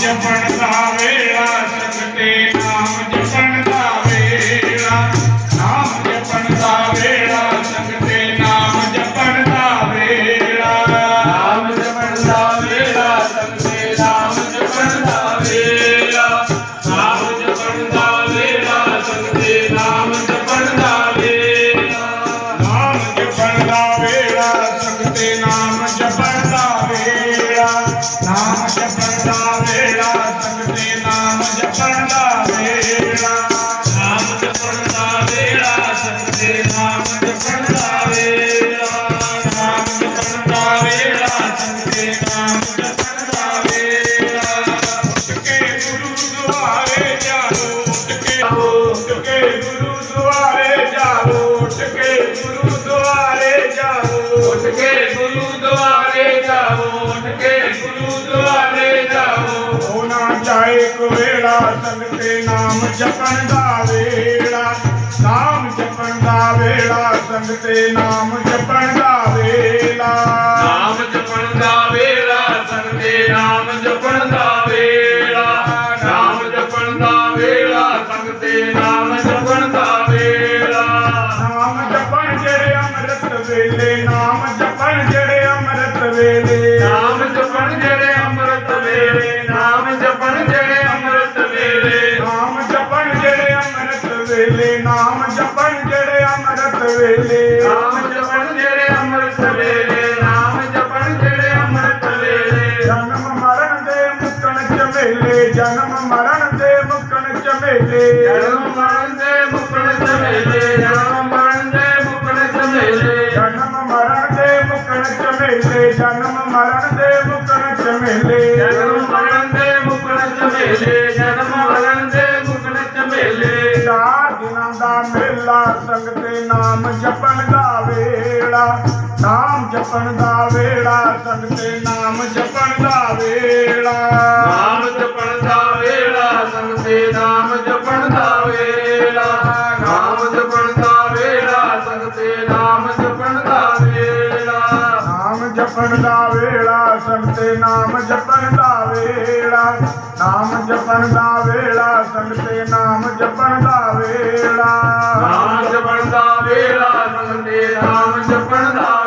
jump on ਸੰਤੇ ਨਾਮ ਜਪਣ ਦਾ ਵੇਲਾ ਨਾਮ ਜਪਣ ਦਾ ਵੇਲਾ ਸੰਤੇ ਨਾਮ ਜਪਣ ਦਾ ਵੇਲਾ ਉੱਠ ਕੇ ਗੁਰੂ ਦੁਆਰੇ ਜਾਓ ਉੱਠ ਕੇ ਉੱਠ ਕੇ ਗੁਰੂ ਦੁਆਰੇ ਜਾਓ ਉੱਠ ਕੇ ਗੁਰੂ ਦੁਆਰੇ ਜਾਓ ਉੱਠ ਕੇ ਗੁਰੂ ਦੁਆਰੇ ਜਾਓ ਉੱਠ ਕੇ ਗੁਰੂ ਦੁਆਰੇ ਜਾਓ ਹੋਣਾ ਚਾਹੇ ਕੋਵੇਲਾ ਸੰਗਤੇ ਨਾਮ ਜਪਣ ਦਾ ਵੇਲਾ। ਨਾਮ ਦਾ ਵੇਲਾ ਸੰਗਤੇ ਨਾਮ ਜਪਣ ਦਾ ਵੇਲਾ ਨਾਮ ਜਪਣ ਦਾ ਵੇਲਾ ਸੰਤੇ ਨਾਮ ਜਪਣ ਦਾ ਵੇਲਾ ਨਾਮ ਜਪਣ ਦਾ ਵੇਲਾ ਸੰਤੇ ਨਾਮ ਜਪਣ ਦਾ ਵੇਲਾ ਨਾਮ ਜਪਣ ਜਿਹੜੇ ਅੰਮ੍ਰਿਤ ਵੇਲੇ ਨਾਮ ਜਪਣ ਜਿਹੜੇ ਅੰਮ੍ਰਿਤ ਵੇਲੇ ਨਾਮ ਜਪਣ ਜਿਹੜੇ ਅੰਮ੍ਰਿਤ ਵੇਲੇ ਨਾਮ ਜਪਣ ਜਿਹੜੇ ਅੰਮ੍ਰਿਤ ਵੇਲੇ ਨਾਮ ਜਪਣ ਜਿਹੜੇ ਅੰਮ੍ਰਿਤ ਵੇਲੇ ਨਾਮ ਜਪਣ जन्म मरण देव कनक मेले ਦਾ ਮੇਲਾ ਸੰਗਤੇ ਨਾਮ ਜਪਣ ਦਾ ਵੇਲਾ। ਨਾਮ ਜਪਣ ਦਾ ਵੇਲਾ ਸੰਗਤੇ ਨਾਮ ਜਪਣ ਦਾ ਵੇਲਾ। ਨਾਮ ਜਪਣ ਦਾ ਵੇਲਾ ਸੰਗਤੇ ਨਾਮ ਜਪਣ ਦਾ ਵੇਲਾ। ਨਾਮ ਜਪਣ ਦਾ ਵੇਲਾ ਸੰਗਤੇ ਨਾਮ ਜਪਣ ਦਾ ਵੇਲਾ। ਨਾਮ ਜਪਣ ਦਾ ਵੇਲਾ ਸੰਗਤੇ ਨਾਮ ਜਪਣ ਦਾ ਵੇਲਾ। ਨਾਮ ਜਪਣ ਦਾ ਵੇਲਾ ਸੰਗਤੇ ਨਾਮ ਜਪਣ ਦਾ